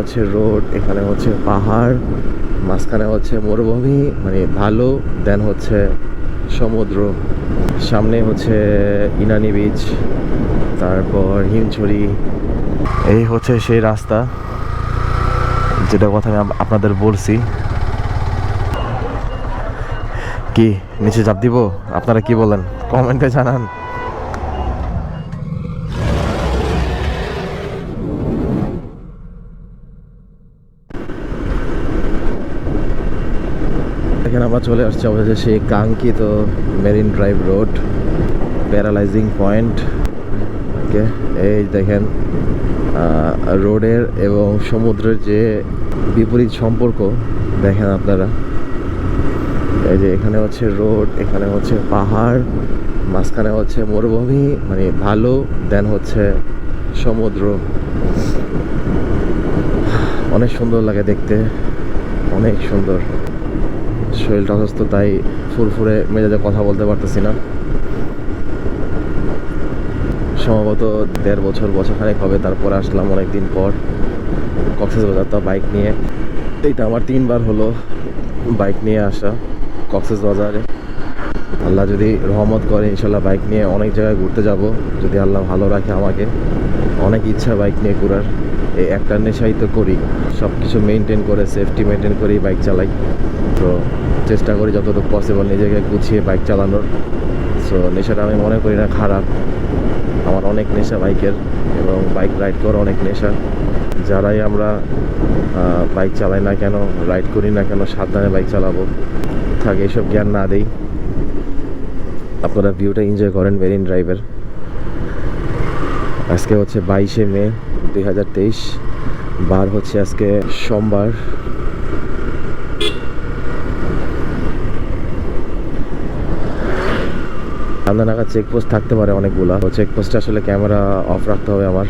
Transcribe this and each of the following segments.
হচ্ছে রোড, এখানে হচ্ছে পাহাড়, মাঝখানে হচ্ছে মরুভূমি মানে ভালো দেন হচ্ছে সমুদ্র। সামনে হচ্ছে ইনানি বিচ তারপর হিমছড়ি। এই হচ্ছে সেই রাস্তা যেটা কথা আমি আপনাদের বলছি। কি, নিচে চাপ দিব? আপনারা কি বলেন? কমেন্টে জানান। এখানে আবার চলে আসছে আমাদের সেই কাঙ্ক্ষিত marine drive road parasailing point okay এই দেখেন রোডের এবং সমুদ্রের যে বিপরীত সম্পর্ক, দেখেন আপনারা। এই যে এখানে হচ্ছে রোড, এখানে হচ্ছে পাহাড়, মাঝখানে হচ্ছে মরুভূমি মানে ভালো দেন হচ্ছে সমুদ্র। অনেক সুন্দর লাগে দেখতে, অনেক সুন্দর। শরীরটা অসুস্থ, তাই ফুরফুরে মেজাজে কথা বলতে পারতেছি না। সম্ভবত দেড় বছর, বছরখানেক হবে, তারপরে আসলাম অনেক দিন পর। কক্সবাজার তো বাইক নিয়ে। এইটা আমার তিনবার হলো বাইক নিয়ে আসা কক্সবাজারে আল্লাহ যদি রহমত করে, ইনশাল্লাহ বাইক নিয়ে অনেক জায়গায় ঘুরতে যাব। যদি আল্লাহ ভালো রাখে আমাকে। অনেক ইচ্ছা বাইক নিয়ে ঘোরার। এই একটা নেশাই তো করি। সব কিছু মেনটেন করে সেফটি মেনটেন করেই বাইক চালাই। তো চেষ্টা করি যতটুকু পসিবল নিজেকে গুছিয়ে বাইক চালানোর। সো নেশাটা আমি মনে করি না খারাপ। আমার অনেক নেশা বাইকের এবং বাইক রাইড করার অনেক নেশা। যারাই আমরা বাইক চালাই না কেন রাইড করি না কেন, সাবধানে বাইক চালাবো। থাকে এসব জ্ঞান না দেই। আপনারা ভিউটা এনজয় করেন মেরিন ড্রাইভের আজকে হচ্ছে বাইশে মে। দুই হাজার তেইশ। বার হচ্ছে আজকে সোমবার। সামনে নাগাদ চেকপোস্ট থাকতে পারে অনেকগুলা। চেকপোস্টে আসলে ক্যামেরা অফ রাখতে হবে আমার।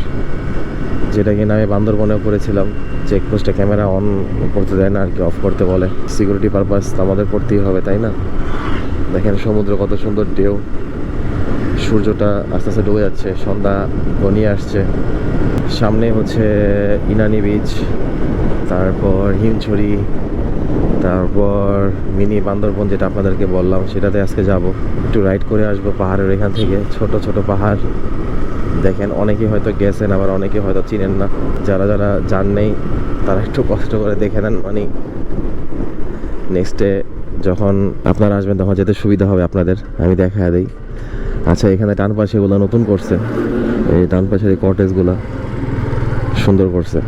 যেটা কিনা আমি বান্দরবনেও করেছিলাম। চেকপোস্টে ক্যামেরা অন করতে দেয় না, আর কি অফ করতে বলে। সিকিউরিটি পারপাস আমাদের করতেই হবে, তাই না? দেখেন সমুদ্র কত সুন্দর ঢেউ। সূর্যটা আস্তে আস্তে ডুবে যাচ্ছে, সন্ধ্যা ঘনিয়ে আসছে। সামনে হচ্ছে ইনানি বিচ তারপর হিমছড়ি, তারপর মিনি বান্দরবন যেটা আপনাদেরকে বললাম, সেটাতে আজকে যাব। একটু রাইড করে আসব পাহাড়ের এখান থেকে, ছোট ছোট পাহাড়। দেখেন অনেকে হয়তো গেছেন, আবার অনেকে হয়তো চিনেন না। যারা যারা যান নেই, তারা একটু কষ্ট করে দেখে নেন মানে নেক্সটে যখন আপনারা আসবেন, তখন যেতে সুবিধা হবে আপনাদের, আমি দেখা দিই। আচ্ছা এখানে ডান পাশে এগুলো নতুন করছে, এই ডান পাশের এই কটেজগুলো সুন্দর করছে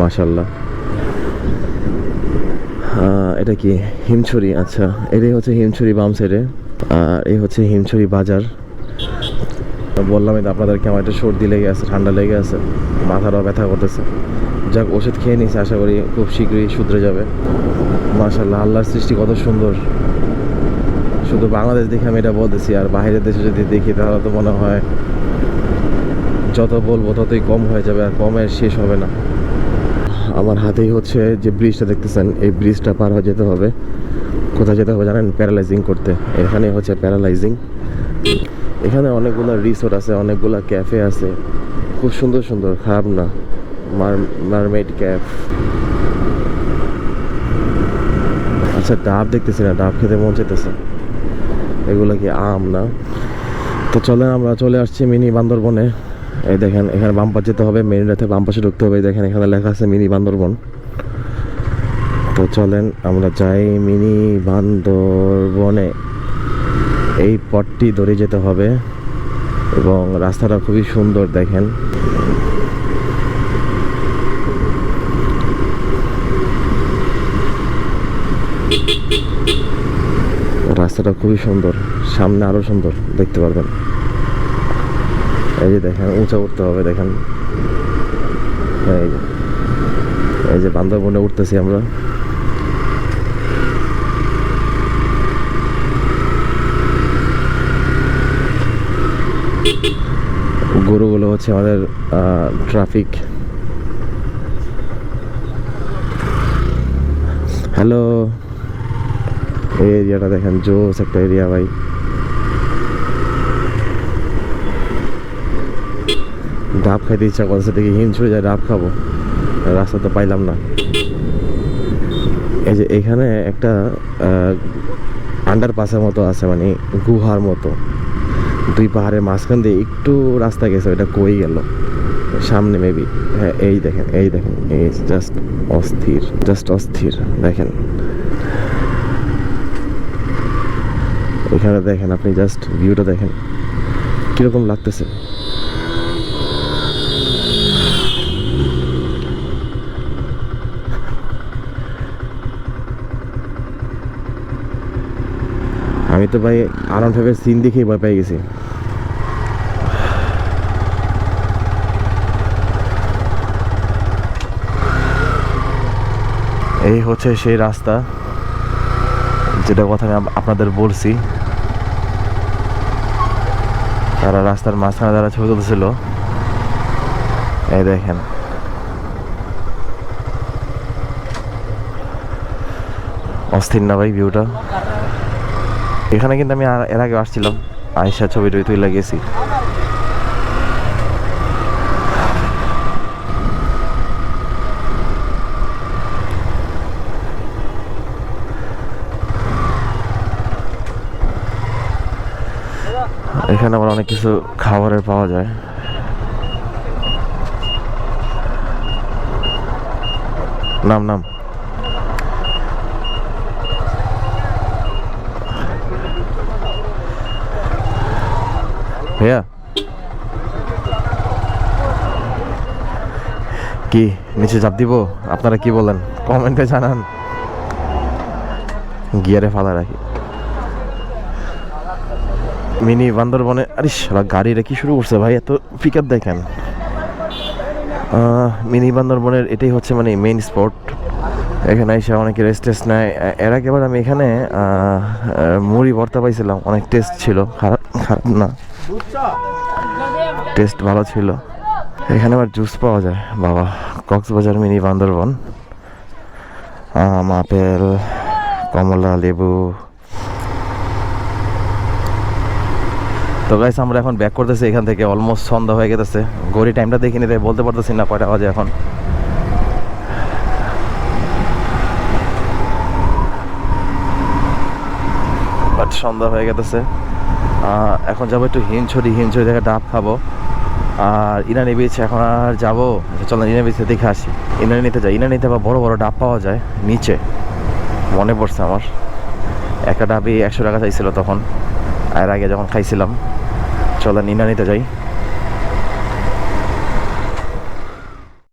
মাশাল্লাহ এটা কি হিমছড়ি? আচ্ছা এটাই হচ্ছে হিমছড়ি বাম সাইডে আর এই হচ্ছে হিমছড়ি বাজার। বললামই তো আপনাদেরকে, আমার একটা সর্দি লেগে আছে, ঠান্ডা লেগে আছে, মাথাটাও ব্যথা করতেছে। যাক, ওষুধ খেয়ে নিয়েছি, আশা করি খুব শীঘ্রই শুধরে যাবে। মাশাল্লাহ আল্লাহর সৃষ্টি কত সুন্দর। শুধু বাংলাদেশ দেখে আমি এটা বলতেছি, আর বাইরের দেশে যদি দেখি, তাহলে তো মনে হয় যত বলব ততই কম হয়ে যাবে আর কমের শেষ হবে না। আমার হাতেই হচ্ছে যে ব্রিজটা দেখতেছেন, এই ব্রিজটা পার হয়ে যেতে হবে। কোথায় যেতে হবে জানেন? প্যারালাইজিং করতে। এখানে হচ্ছে প্যারালাইজিং এখানে অনেকগুলো রিসোর্ট আছে, অনেকগুলো ক্যাফে আছে। খুব সুন্দর সুন্দর, খারাপ না। মার মারমেড ক্যাফ আচ্ছা ডাব দেখতেছি না, ডাব খেতে মন চাইতেছে। এগুলো কি আম না? তো চলেন, আমরা চলে আসছি মিনি বান্দরবনে। এই দেখেন, এখানে বাম যেতে হবে মেরিন রাতে বাম পাশে ঢুকতে হবে। দেখেন, এখানে লেখা আছে মিনি বান্দরবন। তো চলেন, আমরা যাই মিনি বান্দরবনে। এই পথটি ধরে যেতে হবে এবং রাস্তাটা খুবই সুন্দর, দেখেন। রাস্তাটা খুবই সুন্দর, সামনে আরও সুন্দর, দেখতে পারবেন। এই যে দেখেন, উঁচা উঠতে হবে, দেখেন। এই যে এই যে বান্দরবনে উঠতেছি আমরা। গরুগুলো হচ্ছে আমাদের ট্রাফিক হ্যালো এই এরিয়াটা দেখেন, জোস একটা এরিয়া ভাই। ডাব খাইতে ইচ্ছা করছে দেখি হিম ছুড়ে যায়, ডাব খাব। রাস্তা তো পাইলাম না। এই যে এখানে একটা আন্ডারপাসের মতো আছে মানে গুহার মতো। দুই পাহাড়ের মাঝখান দিয়ে একটু রাস্তা গেছে, ওইটা কই গেল? সামনে মেবি হ্যাঁ এই দেখেন এই দেখেন, এই জাস্ট অস্থির জাস্ট অস্থির, দেখেন। ওইখানে দেখেন, আপনি জাস্ট ভিউটা দেখেন। কীরকম লাগতেছে? আমি তো ভাই আরাম ফাইভের সিন দেখেই ভয় পেয়ে গেছি। এই হচ্ছে সেই রাস্তা, যেটা কথা আমি আপনাদের বলছি। তারা রাস্তার মাঝখানে যারা ছবি তুলছিল। এই দেখেন। অস্থির না ভাই ভিউটা? এখানে কিন্তু আমি এর আগে আসছিলাম। আয়সা ছবি টবি তুই লাগিয়েছি এখানে আবার অনেক কিছু খাবারের পাওয়া যায়। নাম নাম। ভাইয়া কি, নিচে চাপ দিব? আপনারা কি বলেন? কমেন্টে জানান। গিয়ারে ফালা রাখি। মিনি বান্দরবনে, আরে শালা, গাড়িটা কি শুরু করছে ভাই? এত পিক আপ দেখেন মিনি বান্দরবনের এটাই হচ্ছে মানে মেইন স্পট এখানে এসে অনেকে রেস্ট টেস্ট নেয়। এর আগে আবার আমি এখানে মুড়ি ভর্তা পাইছিলাম। অনেক টেস্ট ছিল। খারাপ খারাপ না। টেস্ট ভালো ছিল। এখানে আবার জুস পাওয়া যায়। বাবা কক্সবাজার মিনি বান্দরবন। আম আপেল কমলা লেবু। তো গাইস আমরা এখন ব্যাক করতেছি এখান থেকে। অলমোস্ট সন্ধ্যা হয়ে গেছে ঘড়ি টাইমটা দেখে নিতে। বলতে পারতেছি না কয়টা বাজে এখন। বাট সন্ধ্যা হয়ে আহ, এখন যাব একটু হিনছড়ি হিনছড়ি দেখে ডাব খাব। আর ইনানি বিচ এখন আর যাব। চল চলো ইনানি বিচে দেখে আসি। ইনানি নিতে যাই। ইনানি নিতে আবার বড় বড় ডাব পাওয়া যায় নিচে। মনে পড়ছে আমার। একটা ডাবই একশো টাকা চাইছিলো তখন। আর আগে যখন খাইছিলাম। চলো ইনানিতে যাই।